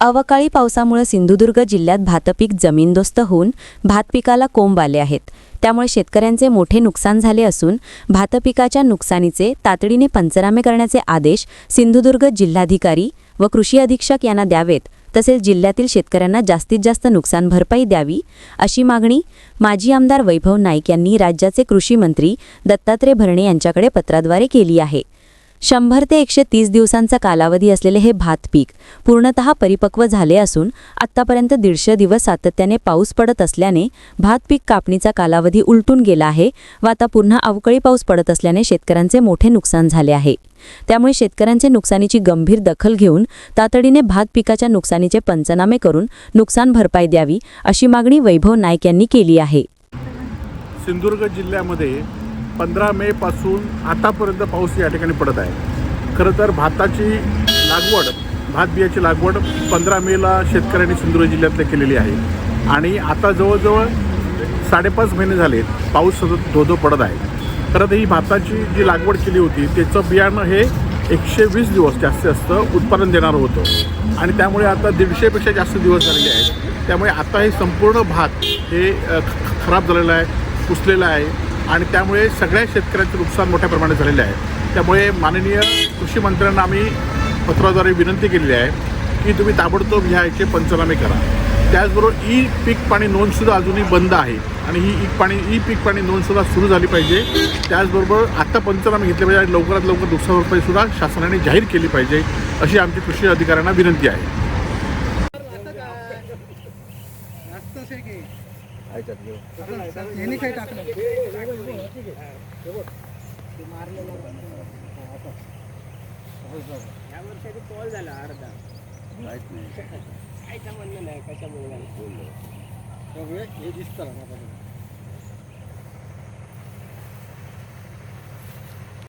अवकाळी पावसामुळे सिंधुदुर्ग जिल्ह्यात भातपीक जमीनदोस्त होऊन भात पिकाला कोंब आले आहेत. त्यामुळे शेतकऱ्यांचे मोठे नुकसान झाले असून भातपिकाच्या नुकसानीचे तातडीने पंचनामे करण्याचे आदेश सिंधुदुर्ग जिल्हाधिकारी व कृषी अधीक्षक यांना द्यावेत तसेच जिल्ह्यातील शेतकऱ्यांना जास्तीत जास्त नुकसान भरपाई द्यावी अशी मागणी माजी आमदार वैभव नाईक यांनी राज्याचे कृषी मंत्री दत्तात्रय भरणे यांच्याकडे पत्राद्वारे केली आहे. शंभर ते एकशे तीस दिवसांचा कालावधी असलेले हे भात पीक पूर्णतः परिपक्व झाले असून आत्तापर्यंत दीडशे दिवस सातत्याने पाऊस पडत असल्याने भात पीक कापणीचा कालावधी उलटून गेला आहे व आता पुन्हा अवकाळी पाऊस पडत असल्याने शेतकऱ्यांचे मोठे नुकसान झाले आहे. त्यामुळे शेतकऱ्यांचे नुकसानीची गंभीर दखल घेऊन तातडीने भात पिकाच्या नुकसानीचे पंचनामे करून नुकसान भरपाई द्यावी अशी मागणी वैभव नाईक यांनी केली आहे. सिंधुदुर्ग जिल्ह्यामध्ये पंधरा मे पासून आतापर्यंत पाऊस या ठिकाणी पडत आहे. खरं तर भाताची लागवड भात बियाची लागवड पंधरा मेला शेतकऱ्यांनी सिंधुदुर्ग जिल्ह्यातले केलेली आहे. आणि आता जवळजवळ साडेपाच महिने झाले पाऊस सतत धोधो पडत आहे. खरं तर ही भाताची जी लागवड केली होती त्याचं बियाणं हे एकशे वीस दिवस जास्तीत जास्त उत्पादन देणारं होतं. आणि त्यामुळे आता दीडशेपेक्षा जास्त दिवस झालेले आहेत. त्यामुळे आता हे संपूर्ण भात हे ख- खराब झालेलं आहे पुसलेलं आहे. आणि त्यामुळे सगळ्या शेतकऱ्यांचं नुकसान मोठ्या प्रमाणात झालेलं आहे. त्यामुळे माननीय कृषी मंत्र्यांना आम्ही पत्राद्वारे विनंती केलेली आहे की तुम्ही ताबडतोब ह्या याचे पंचनामे करा. त्याचबरोबर ई पीक पाणी नोंदसुद्धा अजूनही बंद आहे आणि ही ई पाणी ई पीक पाणी नोंदसुद्धा सुरू झाली पाहिजे. त्याचबरोबर आत्ता पंचनामे घेतले पाहिजे आणि लवकरात लवकर नुकसान भरपाईसुद्धा शासनाने जाहीर केली पाहिजे अशी आमची कृषी अधिकाऱ्यांना विनंती आहे. यांनी काही टाकलं या वर्षाची कॉल झाला अर्धा कायचं म्हणणं नाही कशामुळे झालं? हे दिसतं ना